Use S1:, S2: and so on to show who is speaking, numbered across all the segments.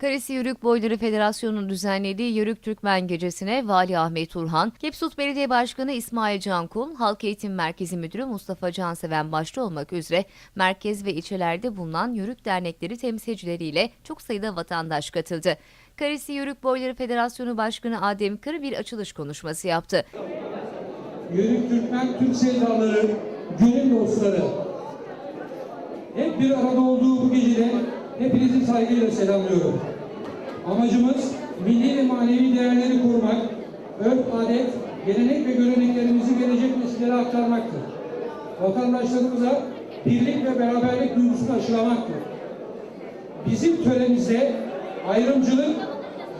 S1: Karesi Yörük Boyları Federasyonu'nun düzenlediği Yörük Türkmen Gecesi'ne Vali Ahmet Turhan, Kepsut Belediye Başkanı İsmail Cankul, Halk Eğitim Merkezi Müdürü Mustafa Canseven başta olmak üzere merkez ve ilçelerde bulunan Yörük dernekleri temsilcileriyle çok sayıda vatandaş katıldı. Karesi Yörük Boyları Federasyonu Başkanı Adem Kır bir açılış konuşması yaptı.
S2: Yörük Türkmen Türk sevdaları, gönül dostları. Hep bir arada olduğu bu hepinizi saygıyla selamlıyorum. Amacımız milli ve manevi değerleri korumak, örf, adet, gelenek ve göreneklerimizi gelecek nesillere aktarmaktır. Vatandaşlarımıza birlik ve beraberlik duygusunu aşılamaktır. Bizim törenimizde ayrımcılık,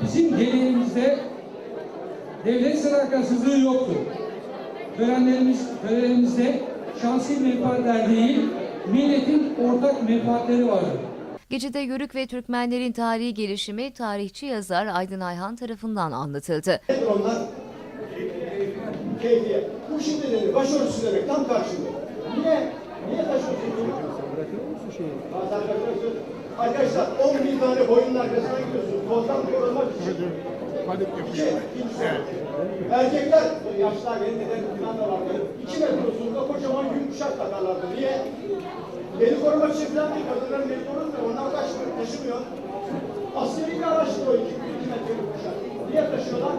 S2: bizim geleneğimizde devlet sadakatsizliği yoktur. Törenlerimiz, törenlerimizde şahsi menfaatler değil, milletin ortak menfaatleri vardır.
S1: Gecede Yörük ve Türkmenlerin tarihi gelişimi tarihçi yazar Aydın Ayhan tarafından anlatıldı.
S3: Onlar? Keyfiye. Bu şimdi dedi, başörtüsü demek tam karşılığı. Niye? Niye başörtüsü arkadaşlar söylüyor. Arkadaşlar 10 bin tane boyunun arkasına gidiyorsunuz. Tozdan korunmak için. İki, ikinci soru. Erkekler, yaşlar benim da vardı. İki metre uzunluğunda kocaman yün kuşak takarlardı. Niye? Beni korumak için falan değil. Kadınların beni korumuyor. Onlar taşımıyor. taşımıyor. Askeri bir araçtır o iki, iki metrelik kuşak. Niye taşıyorlar?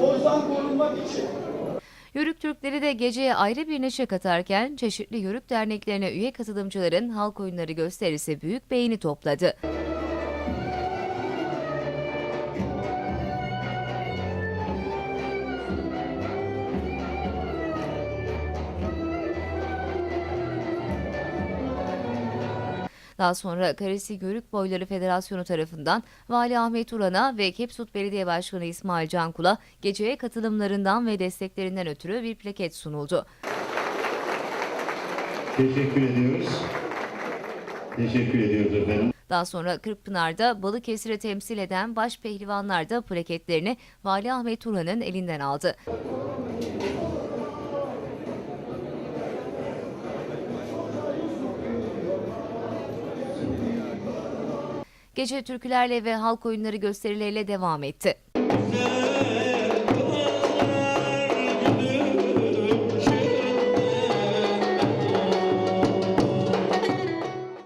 S3: Tozdan korunmak için.
S1: Yörük Türkleri de geceye ayrı bir neşe katarken çeşitli Yörük derneklerine üye katılımcıların halk oyunları gösterisi büyük beğeni topladı. Daha sonra Karesi Yörük Boyları Federasyonu tarafından Vali Ahmet Uran'a ve Kepsut Belediye Başkanı İsmail Cankul'a geceye katılımlarından ve desteklerinden ötürü bir plaket sunuldu.
S4: Teşekkür ediyoruz. Teşekkür ediyoruz efendim.
S1: Daha sonra Kırkpınar'da Balıkesir'i temsil eden baş pehlivanlar da plaketlerini Vali Ahmet Turan'ın elinden aldı. Gece türkülerle ve halk oyunları gösterileriyle devam etti.